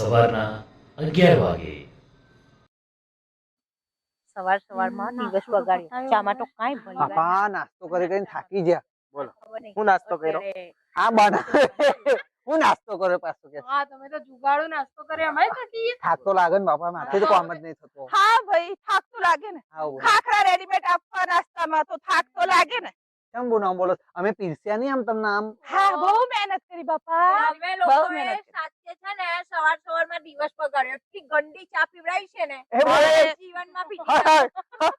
સવારના અગિયાર વાગે. સવાર સવારમાં દિવસ બગાડ્યો ચામાં તો કાંઈ ભલી બાપા નાસ્તો કરી કરીને થાકી ગયા. બોલો હું નાસ્તો કર્યો? આ બના હું નાસ્તો કર્યો પાછો કે. હા તમે તો જુગાડો નાસ્તો કરે અમે થાકી થાક તો લાગે ને બાપા માથે તો કામ જ નહીં થતો. હા ભાઈ થાક તો લાગે ને. ખાખરા રેડીમેડ આપવા નાસ્તામાં તો થાક તો લાગે ને. કેમ બોલો બોલો? અમે પીરસ્યા નહીં આમ તમને આમ? હા બહુ મહેનત કરી બાપા. અમે બહુ મહેનત સાચે છે ને સવાર સવારમાં દિવસ બગાડ્યો એટલી ગંદી ચા પીવડાવી છે ને એ ભાઈ, પીધી હા, હા.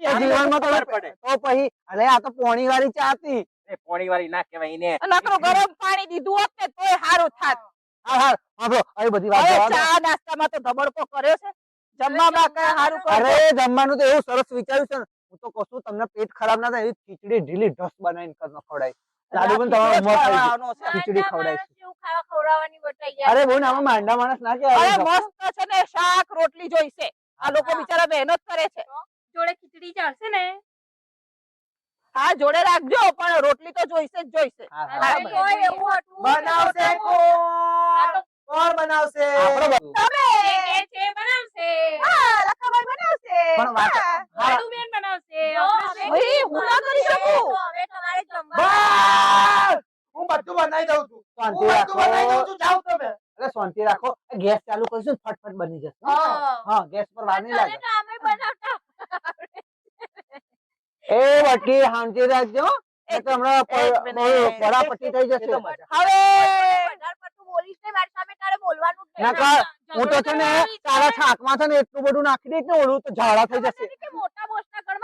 એ જીવનમાં તો ખબર પડે. તો પછી અરે આ તો પોણી વાળી ચા હતી. એ પોણી વાળી ના કહેવાય એને. નકરો ગરમ પાણી દીધું હોત ને તોય સારું થાત. હા હા સાંભળો આવી બધી વાત. ચા નાસ્તામાં તો ધબડકો કર્યો છે. જમવામાં કઈ સારું અરે જમવાનું તો એવું સરસ વિચાર્યું છે ને. હું તો કશું તમને પેટ ખરાબ ના થાય એવી ખીચડી ઢીલી ઢસ બનાવીને કર ખવડાય લાડુ પણ તમારો ઉંમર થઈ ગઈ. ખવડાવવાનો છે. ખીચડી માંદા ખવડાવીશ. માણસ જેવું ખાવા ખવડાવવાની બતાઈ ગયા અરે બોન આમાં માંડા માણસ ના અરે મસ્ત છે ને શાક રોટલી જોઈશે. આ લોકો બિચારા મહેનત કરે છે. જોડે ખીચડી ચાલશે ને? હા જોડે રાખજો પણ રોટલી તો જોઈશે જ જોઈશે. બનાવશે કોણ? બનાવશે? તમે. એ છે બનાવશે. હા લખાભાઈ બનાવશે. પણ વાત હા. હા, લાડુબેન બનાવશે જો, આપણે હવે ભાઈ, હું ના કરી શકું. તો હવે તમારે જમવાનું બસ! હું બધું બનાવી દઉં છું શાંતિ રાખો. અરે શાંતિ રાખો. ગેસ ચાલુ કરીશું ફટફટ બની જશે. હા. ગેસ પર વાર નહીં લાગે. એ વટી શાંતિ રાખજો. પડાપટ્ટી થઈ જશે. હવે! હું તો છે ને તારા છાકમાં છે ને એટલું બધું નાખી દઈશ ને ઓલું તો ઝાડા થઈ જશે.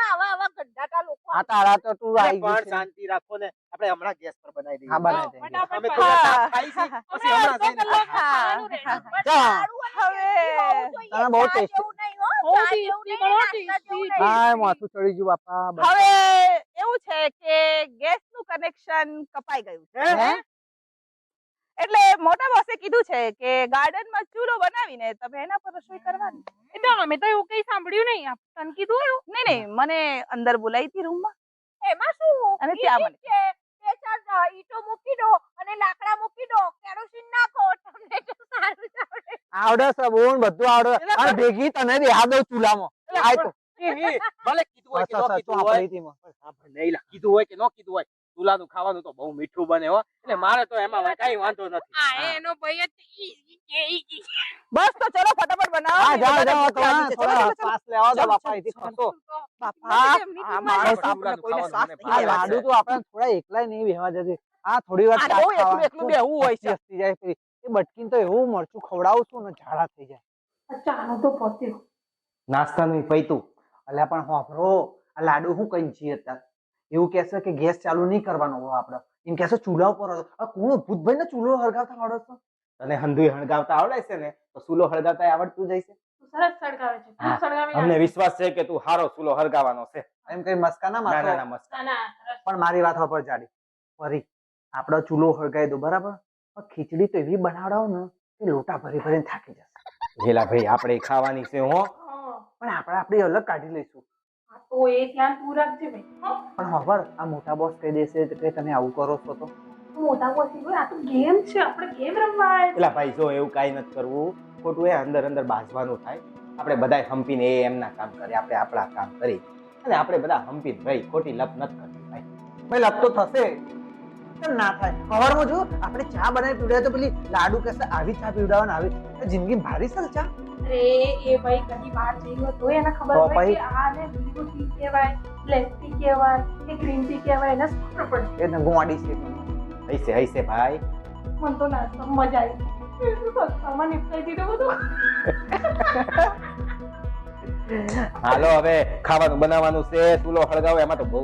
આવા આવા ગંધાટા લોકો આ તારા તો તું આવી પણ શાંતિ રાખો ને. આપણે હમણાં ગેસ પર બનાવી દઈએ. હા બનાવી દઈએ. અમે ખાઈ પછી હમણાં જઈને જા. હવે. બહુ માથું ચડી ગયું બાપા. હવે એવું છે કે ગેસનું કનેક્શન કપાઈ ગયું છે. હે? એટલે મોટા બોસે કીધું છે કે ગાર્ડનમાં ચૂલો બનાવીને તમે એના પર રસોઈ કરવાની. એટલે અમે તો એવું કઈ સાંભળ્યું નહીં. આપ તને કીધું એવું? નહીં નહીં મને અંદર બોલાવી હતી રૂમમાં એમાં શું? અને ત્યાં મને. બે ચાર ઈટો મૂકી દો અને લાકડા મૂકી દો કેરોસીન નાખો તમને તો સારું આવડે. આવડે છે બધું આવડે. અને ભેગી તને દેહા દઉં ચૂલામાં. આય તો. ભલે કીધું હોય કે ન કીધું હોય. કીધું હોય કે ન કીધું હોય. ચૂલાનું ખાવાનું તો બહુ મીઠું બને હો. એટલે મારે તો એમાં કઈ વાંધો નથી. આ એનો ભાઈ જ. બસ તો ચલો ફટાફટ બનાવો. હા જાઓ જાઓ. શ્વાસ લેવા દો બાપા ખસો. બાપા આ કોઈને શ્વાસ નહીં. લાડુ તો આપણે થોડા એકલાય નહીં બેહવા જશે આ થોડી વાર આ એકલું ખાવા. એકલું બેહવું હોય છે. હસતી જાય ફરી એ બટકીને તો એવું મરચું ખવડાવું છું ને ઝાડા થઈ જાય. નાસ્તા તો પત્યું નાસ્તાનું પૈતું. અલ્યા પણ હોભરો આ લાડુ હું કઈ હતા અત્યારે? એવું કહેશે કે ગેસ ચાલુ નહીં કરવાનો હોય આપણે. એમ કહેશે ચૂલા ઉપર. આ કોણ ભૂતભાઈ ને ચૂલો હળગાવતા આવડે છે? તને હંધુય હળગાવતા આવડે છે ને? તો ચૂલો હળગાવતા આવડતું જાય છે? સરસ સળગાવે છે. તું હા, સળગાવી અમને વિશ્વાસ છે કે તું હારો ચૂલો હળગાવવાનો છે. એમ કઈ મસ્કાના મારતો ના મસ્ત ના, ના, સરસ. પણ મારી વાત ખબર જાડી. ફરી. આપણો ચૂલો હળગાવી દો બરાબર? પણ ખીચડી તો એવી બનાવડાવો ને કે લોટા ભરી ભરીને થાકી જશે. જેલા ભાઈ આપણે ખાવાની છે હો. પણ આપણે આપણી અલગ કાઢી લઈશું. તો એ ધ્યાન તું રાખજે ભાઈ પણ ખબર આ મોટા બોસ કહી દેશે કે તમે આવું કરો છો તો. મોટા બોસ ભાઈ આ તો ગેમ છે આપણે ગેમ રમવા. પેલા ભાઈ જો એવું કાંઈ નથી કરવું. ખોટું એ અંદર અંદર બાજવાનું થાય. આપણે બધાય હંપીને એ એમના કામ કરે આપણે આપણા કામ કરી અને આપણે બધા હંપીને ભાઈ ખોટી લપ નથી કરવી ભાઈ. ભાઈ લપ તો થશે. ના થાય? સવારમાં જો આપણે ચા બનાવી પીવડાવે તો પેલી લાડુ કહેશે આવી ચા પીવડાવવાના આવી. જિંદગી ભારી સર ચા? અરે એ ભાઈ કદી બહાર જઈ તો એને ખબર હોય કે આને લીંબુ ટી કહેવાય બ્લેક ટી કહેવાય કે ગ્રીન ટી કહેવાય એને શું પડે. એને ગોવાડી છે. હૈસે હૈસે ભાઈ. મને તો ના મજા આવી. સસ્તામાં નિપટાઈ દીધું બધું. હાલો હવે ખાવાનું બનાવવાનું છે. ચૂલો હળગાવો એમાં તો બહુ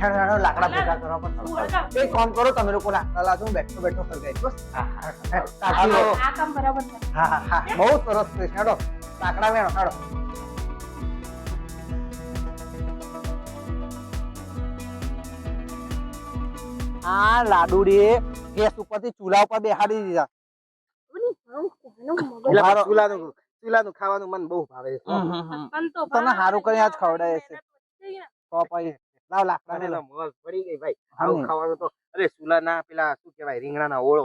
હેડો હેડો લાકડા ભેગા કરવા પણ. એક કામ કરો તમે લોકો લાકડા લાજો હું બેઠો બેઠો બસ. હા, હા. હેડ, આ કામ બરાબર હા હા બહુ સરસ છે હેડો. લાકડા વેણો હેડો. આ લાડુડી ગેસ ઉપરથી ચૂલા ઉપર બેહાડી દીધા. એટલે ચૂલાનું ચૂલાનું ખાવાનું મન બહુ ભાવે છે. તને સારું કરી આજ ખવડાવે છે. તો પછી લાવ લાકડા મને તો મોજ પડી ગઈ ભાઈ. આવું ખાવાનું તો અરે ચૂલાના પેલા શું કેવાય રીંગણા ના ઓળો.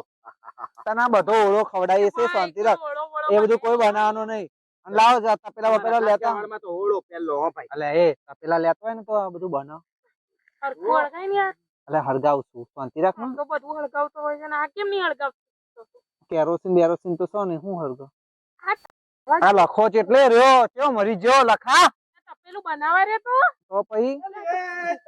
તને બધો ઓળો ખવડાવીએ છે શાંતિ રાખ. એ બધું કોઈ બનાવવાનું નહીં. અને લાવો જા પેલા બપેલા લેતા. તો હોળો પહેલો હો ભાઈ. અલે એ પેલા લેતો હોય ને તો બધું બનાવ. એટલે હળગાવું છું. શાંતિ રાખ ને તો બધું હળગાવતો હોય છે ને આ કેમ નહીં હળગાવતો? કેરોસીન બેરોસીન તો છો ને હું હળગાવ? આ લખો છે એટલે રહ્યો કેવો મરી ગયો લખા. તપેલું બનાવા રે તો? તો પછી?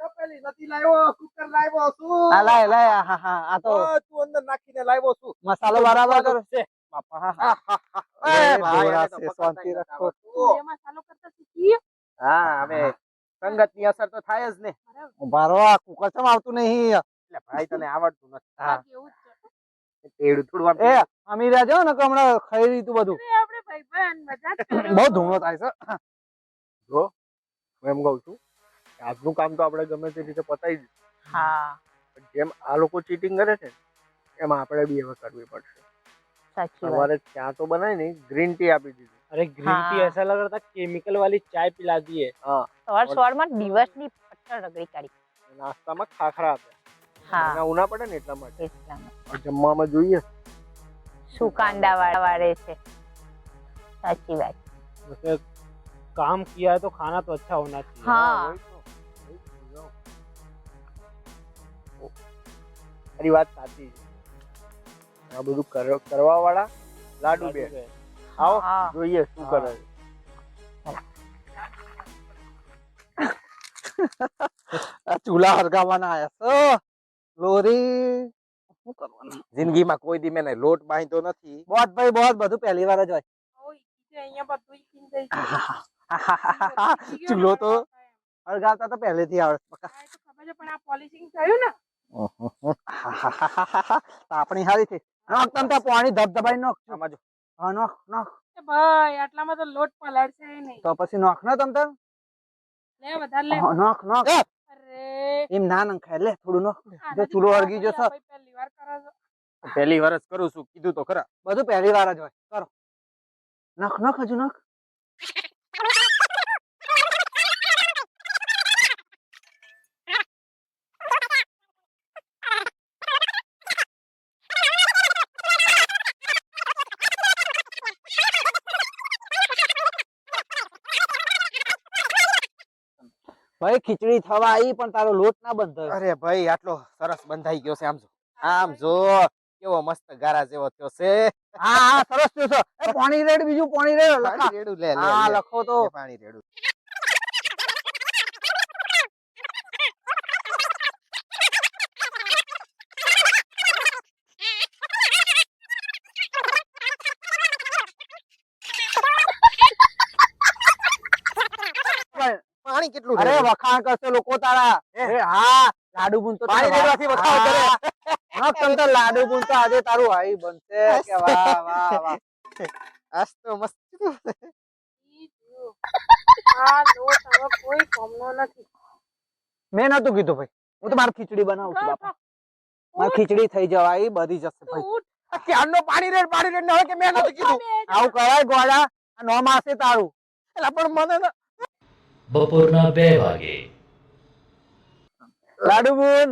તપેલી નથી લાવ્યો કુકર લાવ્યો છું. આ લાય લાય હા હા આ તો તું અંદર નાખીને લાવ્યો છું. મસાલો બરાબર કર છે. બાપા હા હા. ભાઈ, શાંતિ રાખો. તું એ મસાલો કરતા શીખી? હા હવે સંગતની અસર તો થાય જ ને. મારો આ કુકર ચમ આવતું નહીં એટલે ભાઈ તને આવડતું નથી. હા. એવું જ તેડું થોડું એ અમીર રાજો ને કે હમણાં ખાઈ લીધું બધું? આપણે ભાઈબંધ મજાક બહુ ધૂમો થાય છે. હું એમ કહું છું કે આજનું કામ તો આપણે ગમે તે રીતે પતાવી દીધું હા પણ જેમ આ લોકો ચીટિંગ કરે છે એમ આપણે બી હવે કરવી પડશે સાચી વાત સવારે ચા તો બનાવી નહીં ગ્રીન ટી આપી દીધી अरे ग्रीन टी हाँ। ऐसा लग रहा था केमिकल वाली चाय पिला दी है સવાર સવારમાં દિવસની પટ્ટણ રગડી કાઢી નાસ્તામાં ખાખરા આપ્યા હા એના ઉના પડે ને એટલા માટે એટલામાં પણ જમવામાં જોઈએ શું કાંદા વાળા વાળે છે સાચી વાત वैसे काम किया है तो खाना तो अच्छा होना चाहिए હા હોય તો. હોય તો, જો. ઓ, તારી વાત સાચી છે આ બધું કરવા વાળા લાડુ બે है। આવો હા જોઈએ શું હા. કરે છે. આ ચૂલા હરગાવાના આયા છે લોરી શું કરવાનું જિંદગીમાં કોઈ દી મેં લોટ બાંધ્યો નથી બોત ભાઈ બોત બધું પહેલી વાર જ હોય ઓય ઈ અહીંયા બધું ઈકીને જાય છે. ચૂલો તો અળગાવતા તો પહેલેથી આવડે ખબર છે પણ આ પોલિશિંગ થયું ને? આપણી હારી છે નોખ તમ તો પાણી ધબધબાઈ નોખ આમાં જો. હા નોખ નોખ. ભાઈ આટલામાં તો લોટ પલાળશે નહીં. તો પછી નોખ ને તમ તાર લે વધારે લે. નોખ નોખ. અરે. એમ ના નખાય લે થોડું નોખ. જો ચૂલો અળગી જો થઈ. ભાઈ પહેલી વાર કરો છો. પહેલી જ કરું છું. કીધું તો ખરા. બધું પહેલી વાર જ હોય. કરો. નખ નખ હજુ નખ. ભાઈ ખીચડી થવા આવી પણ તારો લોટ ના બંધાયો અરે ભાઈ આટલો સરસ બંધાઈ ગયો છે આમ જો. આમ જો કેવો મસ્ત ગારા જેવો થયો છે. હા સરસ થયો છે. પાણી રેડ બીજું પાણી રેડ લખા. રેડું લે લે, હા લખો તો. પાણી રેડું. પાણી કેટલું અરે વખાણ કરશે લોકો તારા. એ હા લાડુ બુન તો પાણી રેડવાથી વખાણ કરે. હા, તમ લાડુ બુન તો આજે તારું હાઈ બનશે. કે વાહ વાહ વાહ. આજ તો મસ્ત આ લોટ હવે કોઈ કામનો નથી. મેં નતું કીધું ભાઈ. હું તો મારે ખીચડી બનાવું છું બાપા. મારે ખીચડી થઈ જવાય બધી જશે ભાઈ. ક્યારનો પાણી રેડ પાણી રેડ? ન હવે કે મેં નથી કીધું. આવું કરાય ગોળા આ નો માસે તારું. એટલે પણ મને ન- બપોરના બે વાગે. લાડુ બુન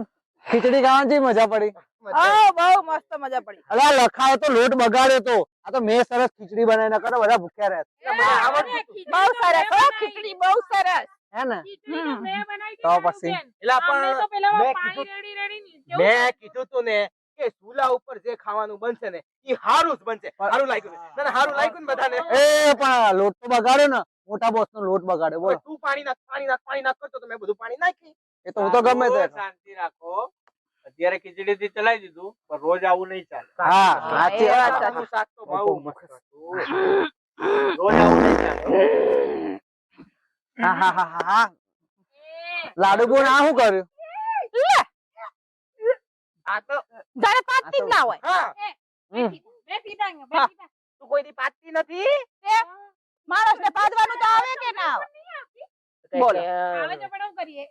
ખીચડી ખાવાની મજા પડી? હા બહુ મસ્ત મજા પડી. અલા લખાયો તો લોટ બગાડ્યો તો. આ તો મેં સરસ ખીચડી બનાવીને કરે બધા ભૂખ્યા રહે. એ, મને અરે, આવડતું ખીચડી બહુ સરસ. મેં હો બનાવી. ખીચડી બહુ સરસ. હે ને? તો હમ. મેં બનાવી તો હતી પછી? એલા પણ મેં કીધું- રેડી રેડી કેવું મેં કીધું તું ને કે ચૂલા ઉપર જે ખાવાનું બનશે ને એ હારું જ બનશે. હારું લાગ્યું. ના, હારું લાગ્યું ને બધાને. એ પણ લોટ તો બગાડ્યો ને. મોટા બોસ નો લોટ બગાડ્યો બોલો. તું પાણી નાખ પાણી નાખ પાણી નાખ કરતો તો મેં બધું પાણી નાખી. એ તો હું તો ગમે તે શાંતિ રાખો. અત્યારે ખીચડી થી ચલાવી દીધું પણ રોજ આવું નહીં ચાલે. હા સાચી વાત. સાચું શાક તો બહુ રોજ આવું નહીં ચાલે. હા હા હા લાડુ ગુણ આ શું કર્યું? આ તો જાણે જ ના હોય. હા. તા કોઈ દી પાતતી નથી માણસ ને પાદવાનું તો આવે કે ના આવે? બોલો. આવે તો પણ હું કરીએ.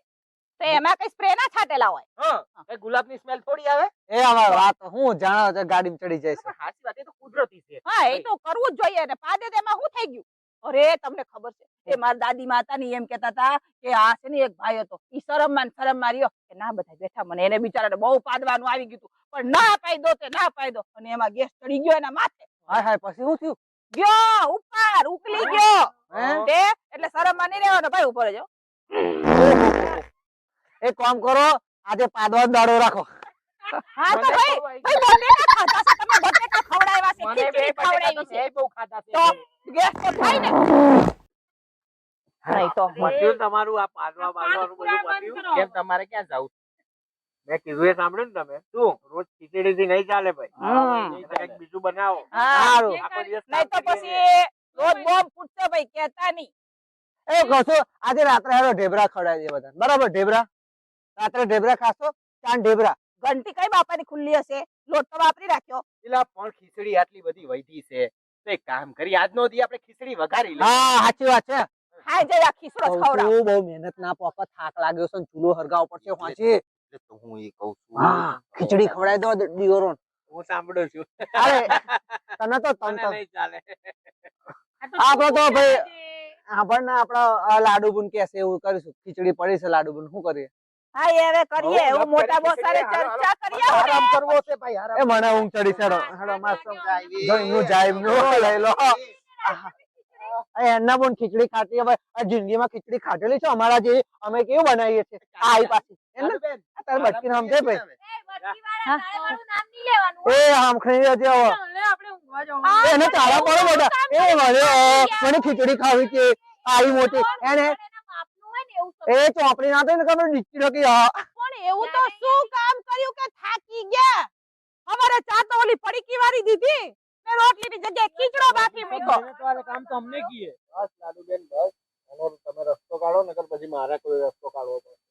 તો એમાં કઈ સ્પ્રે ના છાટેલા હોય? હા એ ગુલાબની સ્મેલ થોડી આવે? એ અમાર વાત હું જાણો છો ગાડીમાં ચડી જાય છે. સાચી વાત એ તો કુદરતી છે. હા એ તો કરવું જ જોઈએ ને. પાદે તેમાં શું થઈ ગયું? અરે તમને ખબર છે? એ મારા દાદી માતા ની એમ કેતા હતા કે આ છે ને એક ભાઈ હતો. ઈ શરમમાં શરમ માર્યો કે ના બધા બેઠા મને. એને બિચારાને બહુ પાદવાનું આવી ગયું હતું. પણ ના પાઈ દો તે ના પાઈ દો. અને એમાં ગેસ ચડી ગયો એના માથે. હાય હાય પછી શું થયું? ગયો ઉપર ઉકલી ગયો. હે? તે? એટલે શરમમાં નહીં રહેવાનો ભાઈ ઉપર જો એક કામ કરો આજે પાદવાનો દાડો રાખો. હા તો ભાઈ ભાઈ બટેકા ખાતા છે તમે બટેટા ખવડાવ્યા છે મને બે ખીચડી ખવડાવી છે બહુ ખાતા છે. તો ગેસ તો થાય ને. નહીં તો મત્યું તમારું આ પાદવા બાંધવાનું બધું મત્યું કેમ તમારે ક્યાં જવું? મેં કીધું એ સાંભળ્યું ને તમે. શું? રોજ ખીચડી થી નહીં ચાલે ભાઈ. બીજું બનાવો. સારું. નહીં તો પછી રોજ બોમ્બ ફૂટતો ભાઈ કેતા નહીં. એ કશો આજે રાત્રે હારો ઢેબરા ખવડાવી દે બધા બરાબર ઢેબરા? રાત્રે ઢેબરા ખાશો ચાંદ ઢેબરા? ઘંટી કઈ બાપાની ખુલ્લી હશે? લોટ તો વાપરી રાખ્યો. પેલા પણ ખીચડી આટલી બધી વૈધી છે. તો એક કામ કરી આજનો દી આપણે ખીચડી વઘારી લઈએ. હા સાચી વાત છે. હા જઈ આ ખીસડો ખવડાવ. બહુ મહેનત ના પોકત થાક લાગ્યો છે ચૂલો હરગાવ પડશે વાંચી? એટલે તો હું એ કહું છું હા ખીચડી ખવડાય દો દિયોરો હું સાંભળું છું. અરે તને તો તન તો. નહીં ચાલે. આપણો તો ભાઈ આપણને આપણા લાડુ બુન કહેશે એવું કરીશું. ખીચડી પડી છે લાડુ બુન શું કરીએ? હા એ હવે કરીએ. હો, એવું મોટા કરી સાથે ચર્ચા કરીએ. આરામ કરવો છે ભાઈ આરામ એ મને ઊંઘ ચડી છે હેડો. માસ્ટર મસ્ત જો એમનું જાય એમનું લઈ લો. એમના પણ ખીચડી ખાતી. હવે આ જિંદગીમાં ખીચડી ખાધેલી છે. અમારા જે અમે કેવું બનાવીએ છીએ? આ પાછી. તારે તાળેવાળું નામ છે ભાઈ. એ એને તારા પડો બધા. એ મને ખીચડી ખાવી છે. આવી મોટી. એને. એ ચોપડી ના થાય ને ખબર ડીચી લખી પણ એવું તો શું કામ કર્યું કે થાકી ગયા? અમારે ચા તો ઓલી પડીકી વાળી દીધી? રોટલીની જગ્યાએ ખીચડો બાકી મૂકો કામ તો અમને કીએ. બસ લાડુબેન બસ. એનો તમે રસ્તો કાઢો નકર પછી મારે કોઈ રસ્તો કાઢવો પડે.